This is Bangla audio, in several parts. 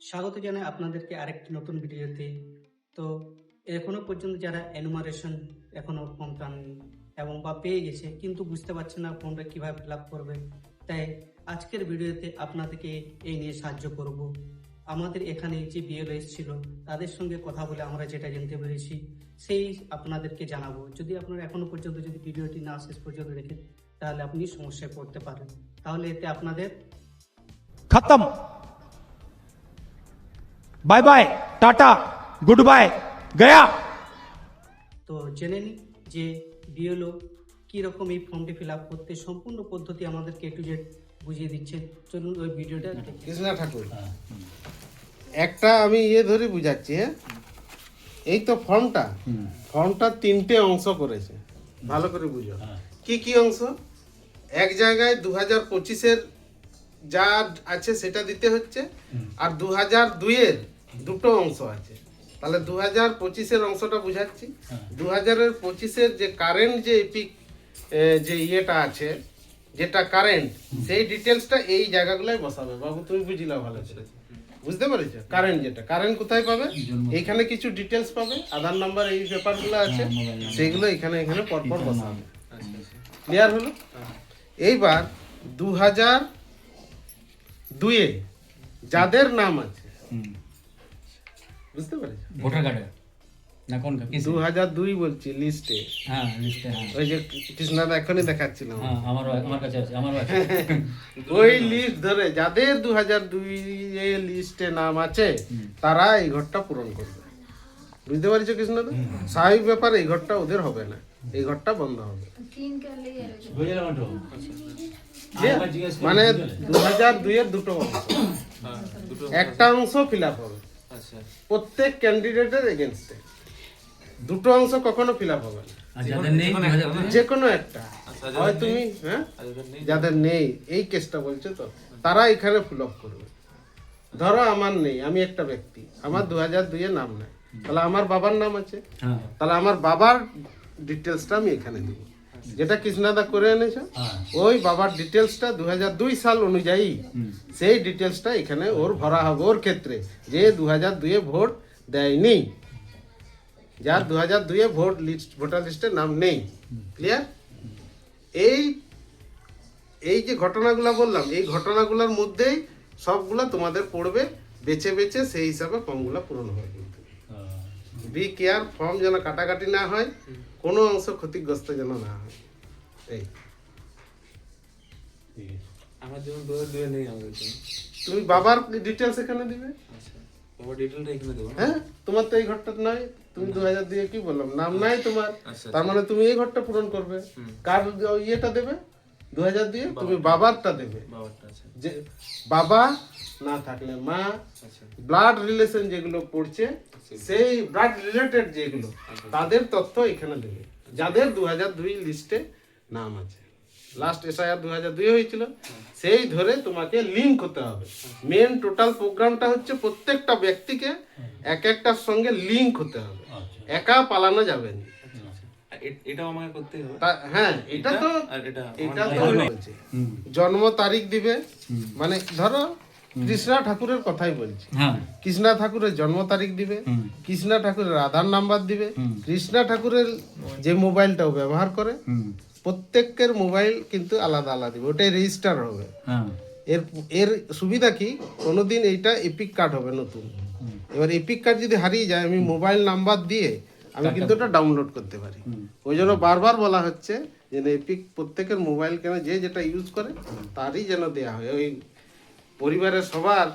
স্বাগত জানাই আপনাদেরকে আরেকটি নতুন ভিডিওতে। তো এখনও পর্যন্ত যারা অ্যানুমারেশন এখনও ফর্ম পাননি এবং বা পেয়ে গেছে, কিন্তু বুঝতে পারছে না ফর্মটা কীভাবে ফিল আপ করবে, তাই আজকের ভিডিওতে আপনাদেরকে এই নিয়ে সাহায্য করব। আমাদের এখানে যে বিএল ছিল তাদের সঙ্গে কথা বলে আমরা যেটা জানতে পেরেছি, সেই আপনাদেরকে জানাব। যদি আপনারা এখনও পর্যন্ত যদি ভিডিওটি না শেষ পর্যন্ত দেখেন, তাহলে আপনি সমস্যায় পড়তে পারেন। তাহলে এতে আপনাদের খতম! Bye bye tata good bye Gaya তো জেনে নিই যে বিএলও কীরকম এই ফর্মটি ফিল আপ করতে সম্পূর্ণ পদ্ধতি আমাদেরকে একটু জেড বুঝিয়ে দিচ্ছে। চলুন ওই ভিডিওটা কৃষ্ণা ঠাকুর একটা আমি ইয়ে ধরে বুঝাচ্ছি হ্যাঁ? এই তো ফর্মটা ফর্মটা তিনটে অংশ করেছে। ভালো করে বুঝো। কি কি অংশ? এক জায়গায় দু হাজার পঁচিশের যা আছে সেটা দিতে হচ্ছে আর দু হাজার দুইয়ের দুটো অংশ আছে। তাহলে দু হাজার পঁচিশের অংশটা বুঝাচ্ছি। দু হাজারের পঁচিশের যে কারেন্ট যে এপিক যে ইয়েটা আছে যেটা কারেন্ট সেই ডিটেলসটা এই জায়গাগুলোয় বসাবে। বাবু তুমি বুঝিলা ভালো করে। বুঝতে পেরেছ? কারেন্ট যেটা। কারেন্ট কোথায় পাবে? এখানে কিছু ডিটেলস পাবে। আধার নাম্বার এই ব্যাপারগুলো আছে। সেগুলো এখানে এখানে পরপর বসাবে। ক্লিয়ার হলো? এইবার দু হাজার দুয়ে যাদের নাম আছে বুঝতে পেরেছ? ভোটার কার্ডে। না কোন দু হাজার দুই বলছি লিস্টে হ্যাঁ লিস্টে হ্যাঁ। ওই যে কৃষ্ণাদা এখনই দেখাচ্ছিলাম। হ্যাঁ আমারও আমার কাছে আছে আমারও আছে। ওই লিস্ট ধরে যাদের দু হাজার দুই লিস্টে নাম আছে তারা এই ঘরটা পূরণ করবে। বুঝতে পারছ কৃষ্ণদা? স্বাভাবিক ব্যাপার এই ঘরটা ওদের হবে না। এই ঘরটা বন্ধ হবে। মানে দু হাজার দুইয়ের দুটো অংশ। একটা অংশ ফিল আপ হবে। প্রত্যেক ক্যান্ডিডেটের এগেনস্টে দুটো অংশ কখনো ফিল আপ হবে না? যে কোনো একটা। হয় তুমি হ্যাঁ? যাদের নেই। এই কেসটা বলছো তো তারা এখানে ফুল আপ করবে। ধরো আমার নেই আমি একটা ব্যক্তি আমার দু হাজার দুইয়ে নাম নাই। তাহলে আমার বাবার নাম আছে? হ্যাঁ। তাহলে আমার বাবার ডিটেলসটা আমি এখানে দিব। যেটা কৃষ্ণাদা করে এনেছো হ্যাঁ। ওই বাবার ডিটেলসটা দু দুই সাল অনুযায়ী। সেই ডিটেলসটা এখানে ওর ভরা হবে ওর ক্ষেত্রে যে দু হাজার দুইয়ে ভোট দেয়নি। যার দু হাজার দুইয়ে ভোট লিস্ট ভোটার লিস্টে নাম নেই। ক্লিয়ার এই এই যে ঘটনাগুলো বললাম এই ঘটনাগুলোর মধ্যেই সবগুলো তোমাদের পড়বে বেছে বেছে সেই হিসাবে ফর্মগুলো পূরণ হবে। বি কেয়ার ফর্ম যেন কাটাকাটি না হয় কোনো অংশ ক্ষতিগ্রস্ত যেন না হয়। এই। আমার যেমন দুয়ে নেই আমাদের তুমি বাবার ডিটেলস এখানে দিবে? আচ্ছা ডিটেলটা এখানে দেবো। হ্যাঁ? তোমার তো এই ঘরটা নয় তুমি দু হাজার দিয়ে কি বললাম? নাম নাই তোমার। আচ্ছা, তার মানে তুমি এই ঘরটা পূরণ করবে। কার ইয়েটা দেবে? দু হাজার দিয়ে তুমি বাবারটা দেবে। বাবারটা যে বাবা না থাকলে মা আচ্ছা। ব্লাড রিলেশন যেগুলো পড়ছে সেই ব্লাড রিলেটেড যেগুলো তাদের তথ্য এখানে দেবে। যাদের দু হাজার দুই লিস্টে নাম আছে। লাস্ট এসআইআর দু হাজার দুই হয়েছিল সেই ধরে তোমাকে লিঙ্ক হতে হবে। মেন টোটাল প্রোগ্রামটা হচ্ছে প্রত্যেকটা ব্যক্তিকে এক একটার সঙ্গে লিঙ্ক হতে হবে। একা পালানো যাবে না। এটাও আমাকে করতে হবে? হ্যাঁ এটা তো এটা এটা তো জন্ম তারিখ দিবে। মানে ধরো কৃষ্ণা ঠাকুরের কথাই বলছি। হ্যাঁ। কৃষ্ণা ঠাকুরের জন্ম তারিখ দিবে কৃষ্ণা ঠাকুরের আধার নাম্বার দিবে কৃষ্ণা ঠাকুরের যে মোবাইলটাও ব্যবহার করে প্রত্যেকের মোবাইল কিন্তু আলাদা আলাদা দিবে ওটাই রেজিস্টার হবে। হ্যাঁ। এর এর সুবিধা কি? কোনোদিন এইটা এপিক কার্ড হবে নতুন। এবার এপিক কার্ড যদি হারিয়ে যায় আমি মোবাইল নাম্বার দিয়ে আমি কিন্তু ওটা ডাউনলোড করতে পারি। ওই জন্য বারবার বলা হচ্ছে যে এপিক প্রত্যেকের মোবাইল কেন যে যেটা ইউজ করে তারই যেন দেয়া হয়। ওই পরিবারের সবার।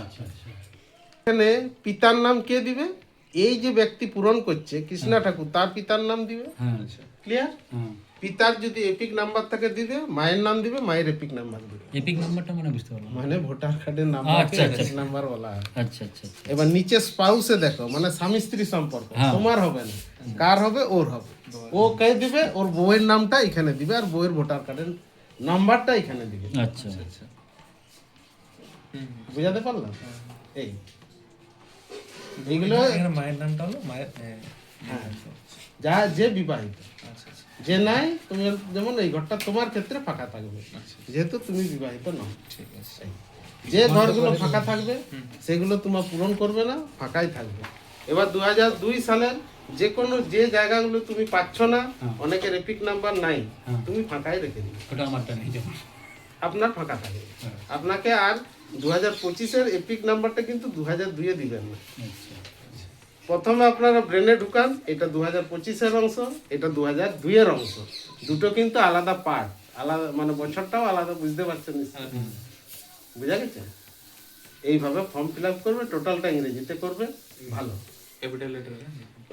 আচ্ছা আচ্ছা। এখানে পিতার নাম কে দিবে? এই যে ব্যক্তি পূরণ করছে কৃষ্ণা ঠাকুর তার পিতার নাম দিবে? হ্যাঁ ক্লিয়ার হ্যাঁ। পিতার যদি এপিক নাম্বার থাকে দিবে। মায়ের নাম দিবে মায়ের এপিক নাম্বার দিবে। এপিক নাম্বারটা মানে বুঝতে পারলাম। মানে ভোটার কার্ডের নাম্বার আচ্ছা, আচ্ছা। নাম্বার বলা আচ্ছা আচ্ছা আচ্ছা। এবার নিচে স্পাউসে দেখো মানে স্বামী স্ত্রী সম্পর্ক। হ্যাঁ। তোমার হবে না। কার হবে? ওর হবে। ও কে দিবে? ওর বউয়ের নামটা এখানে দিবে আর বউয়ের ভোটার কার্ডের নাম্বারটা এখানে দিবে। আচ্ছা আচ্ছা। বুঝাতে পারলাম? এই। এখানে মায়ের নামটা হলো মায়ের হ্যাঁ হ্যাঁ, যা যে বিবাহিত। আচ্ছা আচ্ছা। যে নাই তুমি যেমন এই ঘরটা তোমার ক্ষেত্রে ফাঁকা থাকবে। যেহেতু তুমি বিবাহিত নও। ঠিক আছে। যে ঘরগুলো ফাঁকা থাকবে সেগুলো তোমার পূরণ করবে না ফাঁকাই থাকবে। এবার দু হাজার দুই সালের যে কোনো যে জায়গাগুলো তুমি পাচ্ছ না অনেকের এপিক নাম্বার নাই তুমি ফাঁকাই রেখে দিবে। আপনার ফাঁকা থাকবে। আপনাকে আর দু হাজার পঁচিশের এপিক নাম্বারটা কিন্তু দু হাজার দুইয়ে দিবেন না। আচ্ছা প্রথমে আপনারা ব্রেনে ঢুকান এটা দু হাজার পঁচিশের অংশ এটা দু হাজার দুইয়ের অংশ। দুটো কিন্তু আলাদা পার্ট আলাদা মানে বছরটাও আলাদা বুঝতে পারছেন? বুঝা গেছে? এইভাবে ফর্ম ফিল আপ করবে টোটালটা ইংরেজিতে করবে ভালো।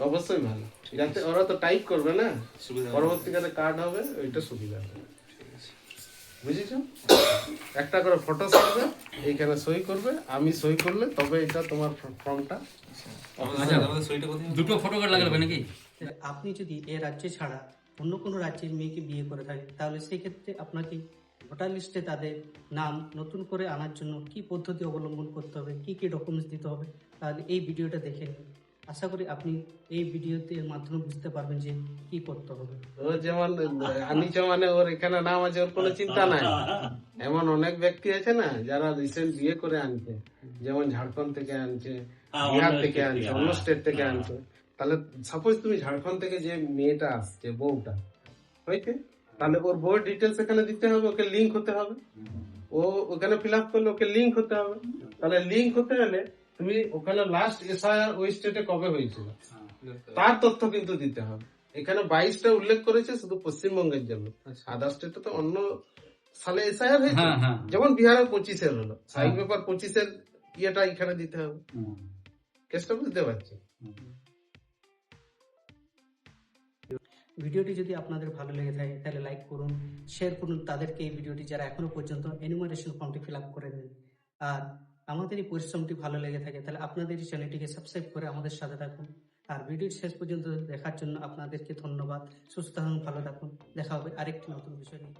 অবশ্যই ভালো। যাতে ওরা তো টাইপ করবে না পরবর্তীকালে কার্ড হবে ওইটা সুবিধা হবে। বুঝেছ একটা করে ফটো ছাড়বে এইখানে সই করবে আমি সই করলে তবে এটা তোমার ফর্মটা কোথায়? দুটো ফটো কার্ড লাগাবে নাকি? আপনি যদি এ রাজ্যে ছাড়া অন্য কোনো রাজ্যের মেয়েকে বিয়ে করে থাকেন তাহলে সেই ক্ষেত্রে আপনাকে ভোটার লিস্টে তাদের নাম নতুন করে আনার জন্য কি পদ্ধতি অবলম্বন করতে হবে কি কি ডকুমেন্টস দিতে হবে তাহলে এই ভিডিওটা দেখে নিন। আশা করি আপনি এই ভিডিওতে মাধ্যমে বুঝতে পারবেন যে কি করতে হবে। ও যেমন আনিছে মানে ওর এখানে নাম আছে ওর কোনো চিন্তা নাই। এমন অনেক ব্যক্তি আছে না যারা রিসেন্ট বিয়ে করে আনছে। যেমন ঝাড়খণ্ড থেকে আনছে বিহার থেকে আনছে অন্য স্টেট থেকে আনছে। তাহলে সাপোজ তুমি ঝাড়খণ্ড থেকে যে মেয়েটা আসছে বউটা হয়েছে? তাহলে ওর বউয়ের ডিটেলস এখানে দিতে হবে ওকে লিঙ্ক হতে হবে। ও ওখানে ফিল আপ করলে ওকে লিঙ্ক হতে হবে। তাহলে লিঙ্ক হতে গেলে তুমি ওখানে লাস্ট এসআইআর ওই স্টেটে কবে হয়েছিল? তার তথ্য কিন্তু দিতে হবে। এখানে বাইশটা উল্লেখ করেছে শুধু পশ্চিমবঙ্গের জন্য। আদার স্টেটে তো অন্য সালে এসআইআর হয়েছে। হ্যাঁ, হ্যাঁ। যেমন বিহারের পঁচিশের হলো। সাইন পেপার পঁচিশের ইয়েটা এখানে দিতে হবে। কেসটা বুঝতে পারছি। ভিডিওটি যদি আপনাদের ভালো লেগে থাকে তাহলে লাইক করুন শেয়ার করুন। তাদেরকে এই ভিডিওটি যারা এখনও পর্যন্ত এনিমারেশন ফর্মটি ফিল আপ করে নেন আর আমাদের এই পরিশ্রমটি ভালো লেগে থাকে, তাহলে আপনাদের এই চ্যানেলটিকে সাবস্ক্রাইব করে আমাদের সাথে থাকুন। আর ভিডিওর শেষ পর্যন্ত দেখার জন্য আপনাদেরকে ধন্যবাদ। সুস্থ থাকুন, ভালো থাকুন। দেখা হবে আরেকটি নতুন বিষয় নিয়ে।